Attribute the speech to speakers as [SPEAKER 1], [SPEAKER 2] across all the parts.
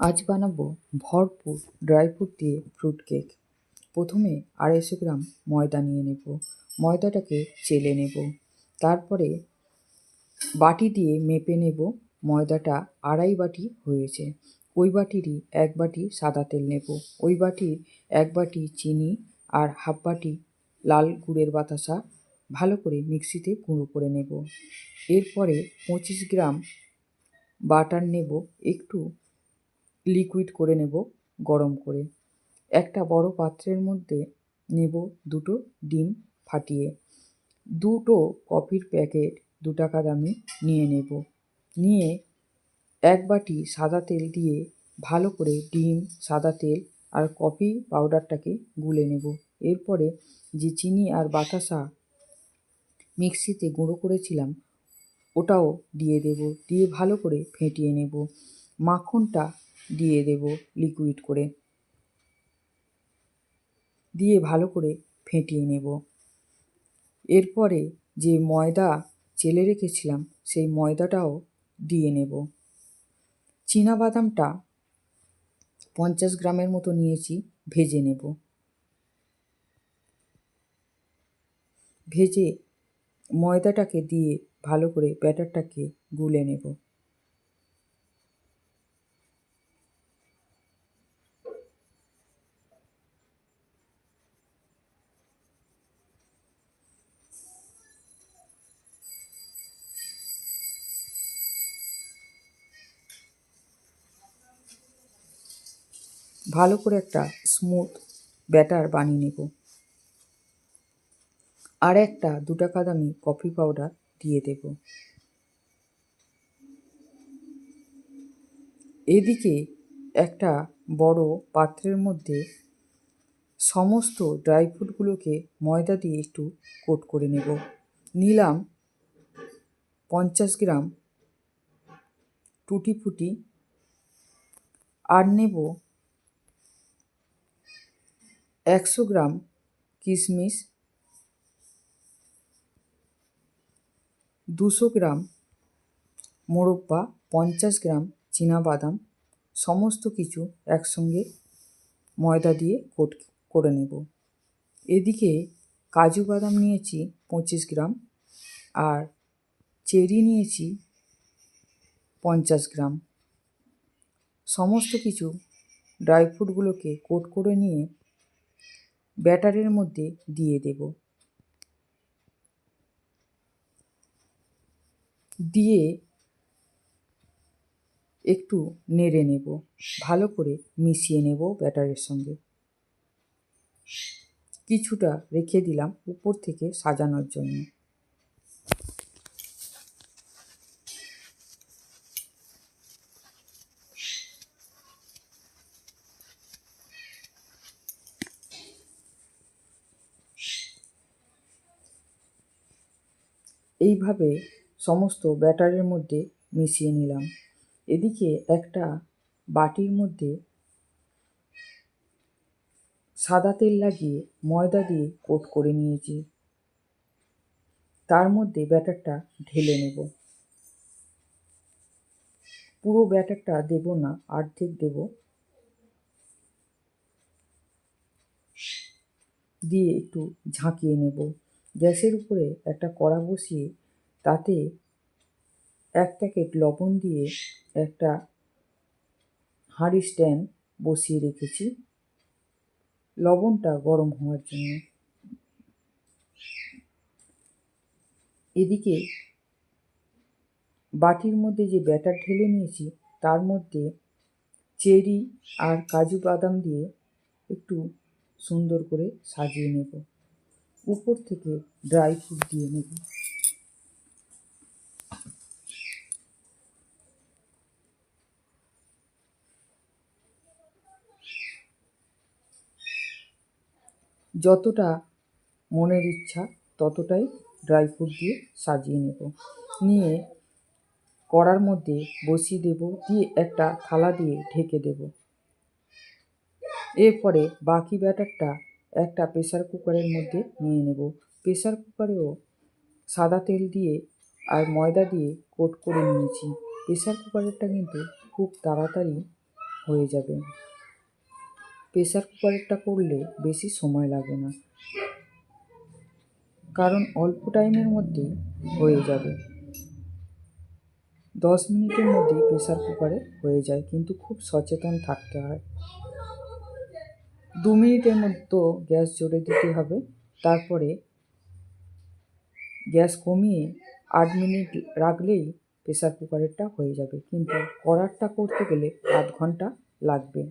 [SPEAKER 1] আজ বানাবো ভরপুর ড্রাই ফ্রুট দিয়ে ফ্রুট কেক। প্রথমে আড়াইশো গ্রাম ময়দা নিয়ে নেব। ময়দাটাকে চেলে নেব। তারপরে বাটি দিয়ে মেপে নেব ময়দাটা আড়াই বাটি হয়েছে। ওই বাটিরই এক বাটি সাদা তেল নেব। ওই বাটির এক বাটি চিনি আর হাফ বাটি লাল গুড়ের বাতাসা ভালো করে মিক্সিতে গুঁড়ো করে নেব। এরপরে পঁচিশ গ্রাম বাটার নেব। একটু লিকুইড করে নেব, গরম করে। একটা বড় পাত্রের মধ্যে নেব দুটো ডিম ফাটিয়ে। দুটো কফির প্যাকেট দু টাকা দামি নিয়ে নেব। নিয়ে এক বাটি সাদা তেল দিয়ে ভালো করে ডিম, সাদা তেল আর কফি পাউডারটাকে গুলে নেব। এরপরে যে চিনি আর বাতাসা মিক্সিতে গুঁড়ো করেছিলাম, ওটাও দিয়ে দেব। দিয়ে ভালো করে ফেটিয়ে নেব। মাখনটা দিয়ে দেব লিকুইড করে। দিয়ে ভালো করে ফেটিয়ে নেব। এরপরে যে ময়দা চেলে রেখেছিলাম, সেই ময়দাটাও দিয়ে নেব। বাদামটা পঞ্চাশ গ্রামের মতো নিয়েছি, ভেজে নেব। ভেজে ময়দাটাকে দিয়ে ভালো করে ব্যাটারটাকে গুলে নেব। ভালো করে একটা স্মুথ ব্যাটার বানিয়ে নেব। আর একটা দু টাকা দামি কফি পাউডার দিয়ে দেব। এদিকে একটা বড় পাত্রের মধ্যে সমস্ত ড্রাই ফ্রুটগুলোকে ময়দা দিয়ে একটু কোট করে নেব। নিলাম পঞ্চাশ গ্রাম টুটি ফুটি আর নেব একশো গ্রাম কিশমিশ, দুশো গ্রাম মোরব্বা, পঞ্চাশ গ্রাম বাদাম সমস্ত কিছু একসঙ্গে ময়দা দিয়ে কোট, করে নেব। এদিকে কাজু বাদাম নিয়েছি পঁচিশ গ্রাম আর চেরি নিয়েছি পঞ্চাশ গ্রাম। সমস্ত কিছু ড্রাই ফ্রুটগুলোকে কোট করে নিয়ে ব্যাটারের মধ্যে দিয়ে দেব। দিয়ে একটু নেড়ে নেব। ভালো করে মিশিয়ে নেব ব্যাটারের সঙ্গে। কিছুটা রেখে দিলাম উপর থেকে সাজানোর জন্য। এইভাবে সমস্ত ব্যাটারের মধ্যে মিশিয়ে নিলাম। এদিকে একটা বাটির মধ্যে সাদা তেল লাগিয়ে ময়দা দিয়ে কোট করে নিয়েছি। তার মধ্যে ব্যাটারটা ঢেলে নেব। পুরো ব্যাটারটা দেব না, অর্ধেক দেব। দিয়ে একটু ঝাঁকিয়ে নেব। গ্যাসের উপরে একটা কড়া বসিয়ে তাতে এক প্যাকেট লবণ দিয়ে একটা হাঁড়ি স্ট্যান্ড বসিয়ে রেখেছি। লবণটা গরম হওয়ার জন্য। এদিকে বাটির মধ্যে যে ব্যাটার ঢেলে নিয়েছি, তার মধ্যে চেরি আর কাজু বাদাম দিয়ে একটু সুন্দর করে সাজিয়ে নেব। উপর থেকে ড্রাই ফ্রুট দিয়ে নেব। যতটা মনের ইচ্ছা, ততটাই ড্রাই ফ্রুট দিয়ে সাজিয়ে নেব। নিয়ে কড়ার মধ্যে বসিয়ে দেব, দিয়ে একটা থালা দিয়ে ঢেকে দেব। এরপরে বাকি ব্যাটারটা একটা প্রেশার কুকারের মধ্যে নিয়ে নেব। প্রেসার কুকারেও সাদা তেল দিয়ে আর ময়দা দিয়ে কোট করে নিয়েছি। প্রেশার কুকারেরটা কিন্তু খুব তাড়াতাড়ি হয়ে যাবে। প্রেশার কুকারেরটা করলে বেশি সময় লাগে না। কারণ অল্প টাইমের মধ্যে হয়ে যাবে। দশ মিনিটের মধ্যে প্রেশার কুকারে হয়ে যায়। কিন্তু খুব সচেতন থাকতে হয়। দু মিনিটের মতো গ্যাস জোরে দিতে হবে। তারপরে গ্যাস কমিয়ে আট মিনিট রাখলেই প্রেসার কুকারেরটা হয়ে যাবে। কিন্তু কড়ারটা করতে গেলে আধ ঘণ্টা লাগবে।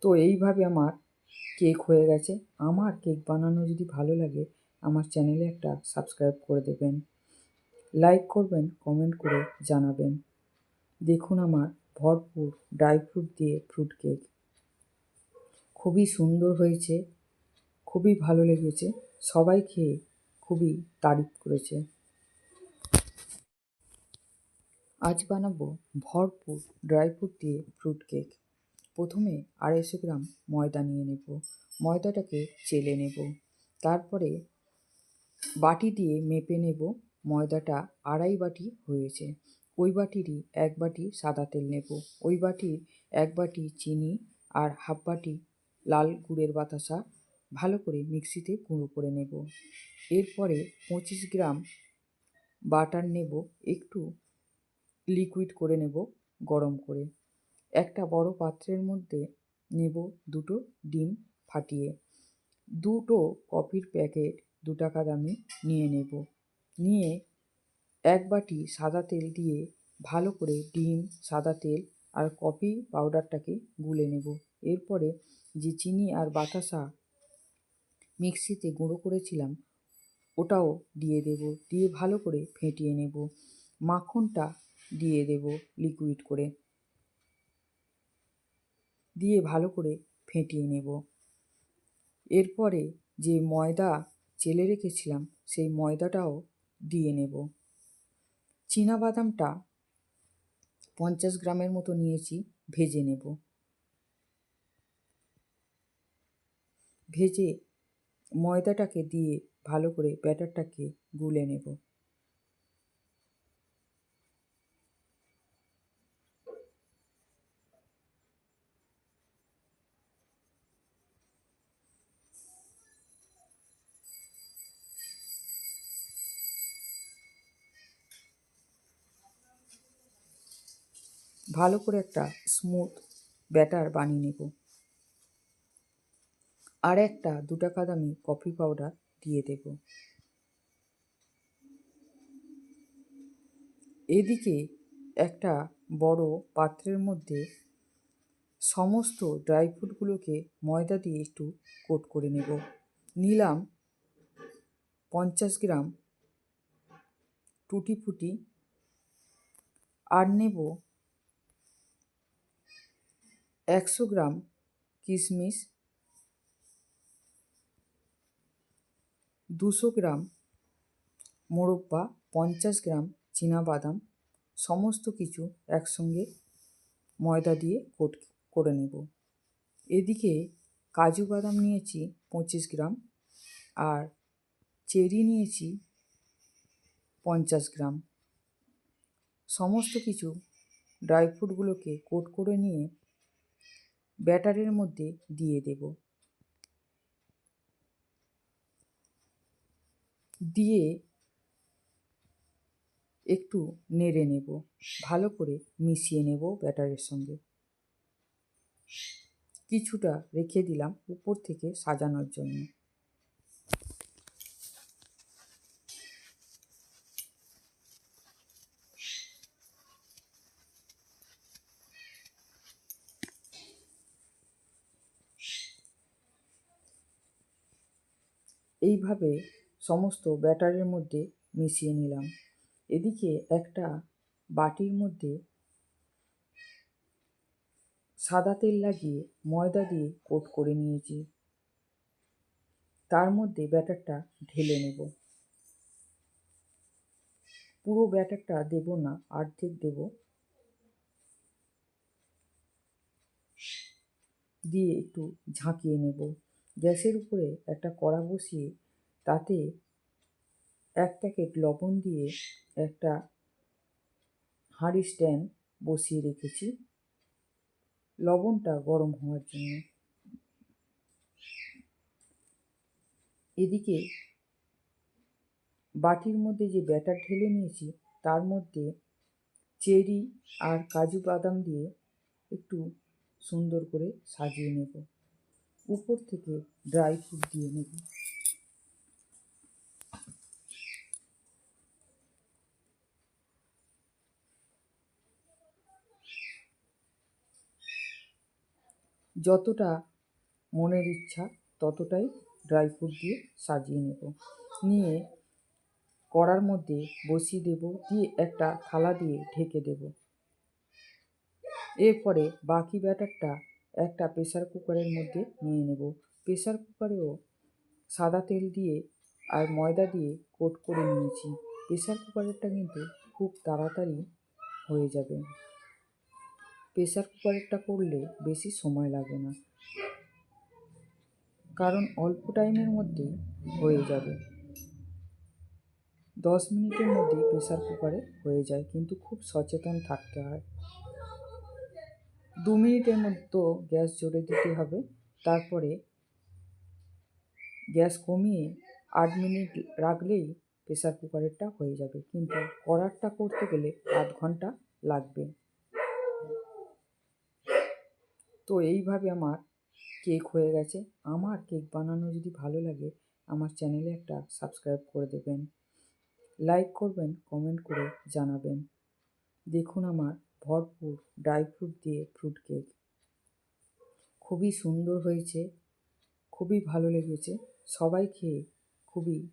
[SPEAKER 1] তো এইভাবে আমার কেক হয়ে গেছে। আমার কেক বানানো যদি ভালো লাগে, আমার চ্যানেলে একটা সাবস্ক্রাইব করে দেবেন। লাইক করবেন, কমেন্ট করে জানাবেন। দেখুন আমার ভরপুর ড্রাই ফ্রুট দিয়ে ফ্রুট কেক খুবই সুন্দর হয়েছে, খুবই ভালো লেগেছে, সবাই খেয়ে খুবই তারিফ করেছে। আজ বানাবো ভরপুর ড্রাই ফ্রুট দিয়ে ফ্রুট কেক প্রথমে আড়াইশো গ্রাম ময়দা নিয়ে নেব, ময়দাটাকে চেলে নেব, তারপরে বাটি দিয়ে মেপে নেব ময়দাটা আড়াই বাটি হয়েছে। ওই বাটিরই এক বাটি সাদা তেল নেব। ওই বাটির এক বাটি চিনি আর হাফ বাটি লাল গুড়ের বাতাসা ভালো করে মিক্সিতে গুঁড়ো করে নেব। এরপরে পঁচিশ গ্রাম বাটার নেব। একটু লিকুইড করে নেব গরম করে। একটা বড় পাত্রের মধ্যে নেব দুটো ডিম ফাটিয়ে। দুটো কফির প্যাকেট দু টাকা দামি নিয়ে নেব। নিয়ে এক বাটি সাদা তেল দিয়ে ভালো করে ডিম, সাদা তেল আর কফি পাউডারটাকে গুলে নেব। এরপরে যে চিনি আর বাতাসা মিক্সিতে গুঁড়ো করেছিলাম, ওটাও দিয়ে দেব। দিয়ে ভালো করে ফেটিয়ে নেব। মাখনটা দিয়ে দেব লিকুইড করে। দিয়ে ভালো করে ফেটিয়ে নেব। এরপরে যে ময়দা চেলে রেখেছিলাম, সেই ময়দাটাও দিয়ে নেব। বাদামটা পঞ্চাশ গ্রামের মতো নিয়েছি, ভেজে নেব। ভেজে ময়দাটাকে দিয়ে ভালো করে ব্যাটারটাকে গুলে নেব। ভালো করে একটা স্মুথ ব্যাটার বানিয়ে নেব। আর একটা দু টাকা দামি কফি পাউডার দিয়ে দেব। এদিকে একটা বড় পাত্রের মধ্যে সমস্ত ড্রাই ফ্রুটগুলোকে ময়দা দিয়ে একটু কোট করে নেব। নিলাম পঞ্চাশ গ্রাম টুটি ফুটি আর নেব একশো গ্রাম কিশমিশ, দুশো গ্রাম মোরব্বা পঞ্চাশ গ্রাম বাদাম সমস্ত কিছু একসঙ্গে ময়দা দিয়ে কোট, করে নেব। এদিকে কাজু বাদাম নিয়েছি পঁচিশ গ্রাম আর চেরি নিয়েছি পঞ্চাশ গ্রাম। সমস্ত কিছু ড্রাই ফ্রুটগুলোকে কোট করে নিয়ে ব্যাটারের মধ্যে দিয়ে দেব। দিয়ে একটু নেড়ে নেব। ভালো করে মিশিয়ে নেব ব্যাটারের সঙ্গে। কিছুটা রেখে দিলাম উপর থেকে সাজানোর জন্য। এইভাবে সমস্ত ব্যাটারের মধ্যে মিশিয়ে নিলাম। এদিকে একটা বাটির মধ্যে সাদা তেল লাগিয়ে ময়দা দিয়ে কোট করে নিয়েছি। তার মধ্যে ব্যাটারটা ঢেলে নেব। পুরো ব্যাটারটা দেব না, অর্ধেক দেব। দিয়ে একটু ঝাঁকিয়ে নেব। গ্যাসের উপরে একটা কড়া বসিয়ে তাতে এক প্যাকেট লবণ দিয়ে একটা হাঁড়ি স্ট্যান্ড বসিয়ে রেখেছি। লবণটা গরম হওয়ার জন্য। এদিকে বাটির মধ্যে যে ব্যাটার ঢেলে নিয়েছি, তার মধ্যে চেরি আর কাজু বাদাম দিয়ে একটু সুন্দর করে সাজিয়ে নেব। উপর থেকে ড্রাই ফ্রুট দিয়ে নেব। যতটা মনের ইচ্ছা ততটাই ড্রাই ফ্রুট দিয়ে সাজিয়ে নেব। নিয়ে কড়ার মধ্যে বসিয়ে দেব, দিয়ে একটা থালা দিয়ে ঢেকে দেব। এরপরে বাকি ব্যাটারটা একটা প্রেসার কুকারের মধ্যে নিয়ে নেব। প্রেসার কুকারেও সাদা তেল দিয়ে আর ময়দা দিয়ে কোট করে নিয়েছি। প্রেসার কুকারেরটা কিন্তু খুব তাড়াতাড়ি হয়ে যাবে। প্রেসার কুকারেরটা করলে বেশি সময় লাগে না। কারণ অল্প টাইমের মধ্যেই হয়ে যাবে। দশ মিনিটের মধ্যে প্রেসার কুকারে হয়ে যায়। কিন্তু খুব সচেতন থাকতে হয়। দু মিনিটের মতো গ্যাস জোরে দিতে হবে। তারপরে গ্যাস কমিয়ে আট মিনিট রাখলেই প্রেসার কুকারেরটা হয়ে যাবে। কিন্তু কড়ারটা করতে গেলে আধ ঘণ্টা লাগবে। তো এইভাবে আমার কেক হয়ে গেছে। আমার কেক বানানো যদি ভালো লাগে, আমার চ্যানেলে একটা সাবস্ক্রাইব করে দেবেন। লাইক করবেন, কমেন্ট করে জানাবেন। দেখুন আমার ভরপুর ড্রাই ফ্রুট দিয়ে ফ্রুট কেক খুবই সুন্দর হয়েছে, খুবই ভালো লেগেছে, সবাই খেয়ে খুবই